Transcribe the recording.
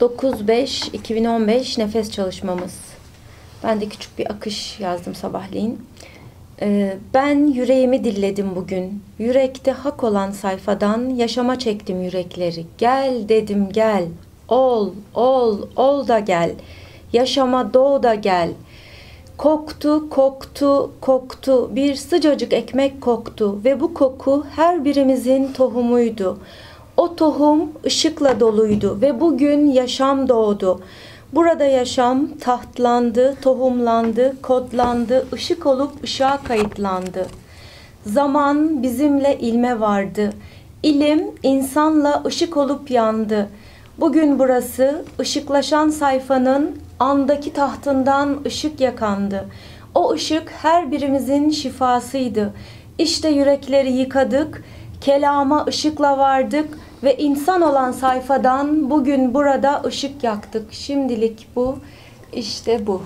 9-5-2015 nefes çalışmamız. Ben de küçük bir akış yazdım sabahleyin. Ee, ben yüreğimi dilledim bugün. Yürekte hak olan sayfadan yaşama çektim yürekleri. Gel dedim gel. Ol, ol, ol da gel. Yaşama doğ da gel. Koktu, koktu, koktu. Bir sıcacık ekmek koktu ve bu koku her birimizin tohumuydu. O tohum ışıkla doluydu ve bugün yaşam doğdu. Burada yaşam tahtlandı, tohumlandı, kodlandı, ışık olup ışığa kayıtlandı. Zaman bizimle ilme vardı. İlim insanla ışık olup yandı. Bugün burası ışıklaşan sayfanın andaki tahtından ışık yakandı. O ışık her birimizin şifasıydı. İşte yürekleri yıkadık, kelama ışıkla vardık ve insan olan sayfadan bugün burada ışık yaktık. Şimdilik bu, işte bu.